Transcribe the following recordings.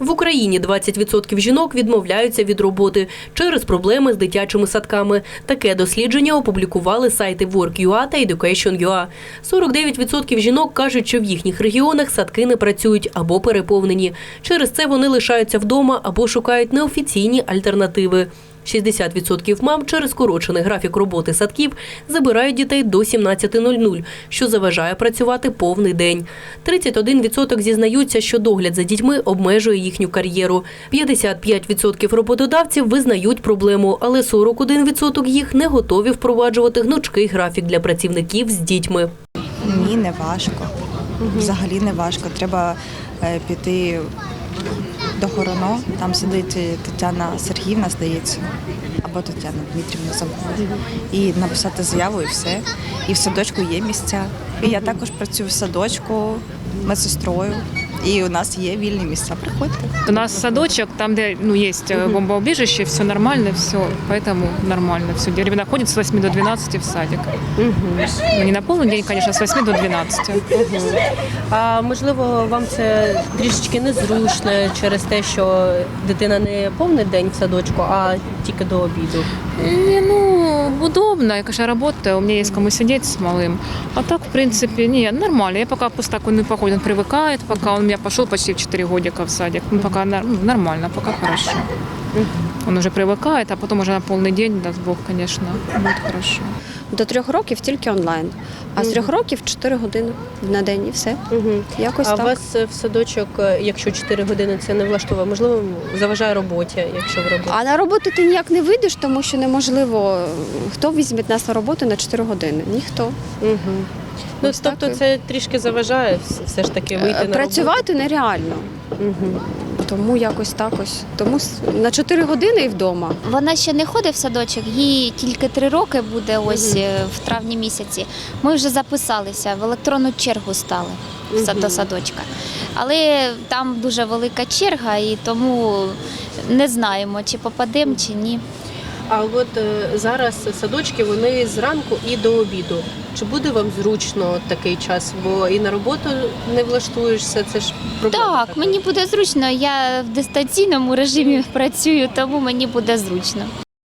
В Україні 20% жінок відмовляються від роботи через проблеми з дитячими садками. Таке дослідження опублікували сайти Work.ua та Education.ua. 49% жінок кажуть, що в їхніх регіонах садки не працюють або переповнені. Через це вони лишаються вдома або шукають неофіційні альтернативи. 60% мам через скорочений графік роботи садків забирають дітей до 17.00, що заважає працювати повний день. 31% зізнаються, що догляд за дітьми обмежує їхню кар'єру. 55% роботодавців визнають проблему, але 41% їх не готові впроваджувати гнучкий графік для працівників з дітьми. Ні, не важко. Взагалі не важко. Треба е, піти до Хороно, там сидить Тетяна Сергіївна, здається, або Тетяна Дмитрівна забула. І написати заяву і все. І в садочку є місця. І я також працюю в садочку медсестрою І у нас є вільні місця. Приходьте. У нас садочек, там, где ну, есть э, бомбоубежище, все нормально, все, поэтому нормально все. Ребенок ходит с 8 до 12 в садик. Ну, не на полный день, конечно, с 8 до 12. А можливо, вам це трішечки незручно через те, що дитина не повний день в садочку, а тільки до обіду. Не, ну, удобно, я, конечно, работаю, у меня есть кому сидеть с малым. А так, в принципе, не, нормально. Я пока пусть так он не походит, он привыкает, пока он у меня пошел почти в 4 годика в садик. Ну, пока ну, нормально, пока хорошо. Он уже привыкает, а потом уже на полный день, даст Бог, конечно, будет хорошо. До трьох років тільки онлайн, а з трьох років 4 години на день і все. Якось А так. вас е, в садочок, е, якщо 4 години це не влаштовує, можливо, заважає роботі, якщо ви робите? А на роботу ти ніяк не вийдеш, тому що неможливо. Хто візьме нас на роботу на 4 години? Ніхто. Угу. Ну, Ось тобто і- це трішки заважає все ж таки вийти Е, на Працювати нереально. Угу. Тому якось так ось. Тому с- на 4 години і вдома. Вона ще не ходить в садочок, їй тільки три роки буде ось е, в травні місяці. Ми вже записалися, в електронну чергу стали в сад- до садочка. Але там дуже велика черга, і тому не знаємо, чи попадемо, чи ні. А от е, зараз садочки вони зранку і до обіду. Чи буде вам зручно такий час? Бо і на роботу не влаштуєшся, це ж проблема. Так, така. мені буде зручно. Я в дистанційному режимі працюю, тому мені буде зручно.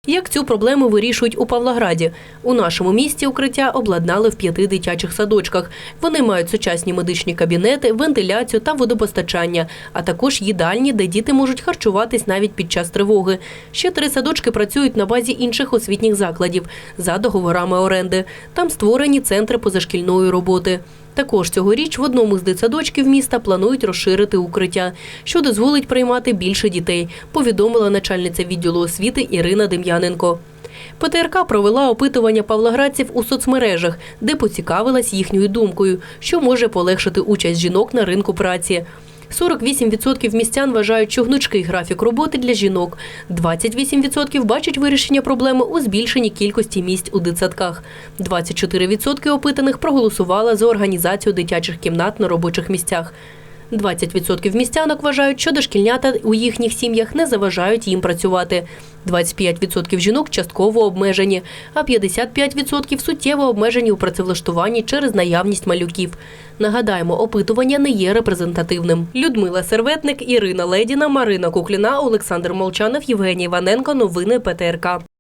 Як цю проблему вирішують у Павлограді? У нашому місті укриття обладнали в п'яти дитячих садочках. Вони мають сучасні медичні кабінети, вентиляцію та водопостачання, а також їдальні, де діти можуть харчуватись навіть під час тривоги. Ще три садочки працюють на базі інших освітніх закладів за договорами оренди. Там створені центри позашкільної роботи. Також цьогоріч в одному з дитсадочків міста планують розширити укриття, що дозволить приймати більше дітей, повідомила начальниця відділу освіти Ірина Дем'яненко. ПТРК провела опитування павлоградців у соцмережах, де поцікавилась їхньою думкою, що може полегшити участь жінок на ринку праці. 48% містян вважають, що гнучкий графік роботи для жінок. 28% бачать вирішення проблеми у збільшенні кількості місць у дитсадках. 24% опитаних проголосували за організацію дитячих кімнат на робочих місцях. 20% містянок вважають, що дошкільнята у їхніх сім'ях не заважають їм працювати. 25% жінок частково обмежені, а 55% суттєво обмежені у працевлаштуванні через наявність малюків. Нагадаємо, опитування не є репрезентативним. Людмила Серветник, Ірина Ледіна, Марина Кукліна, Олександр Молчанов, Євгеній Іваненко. Новини ПТРК.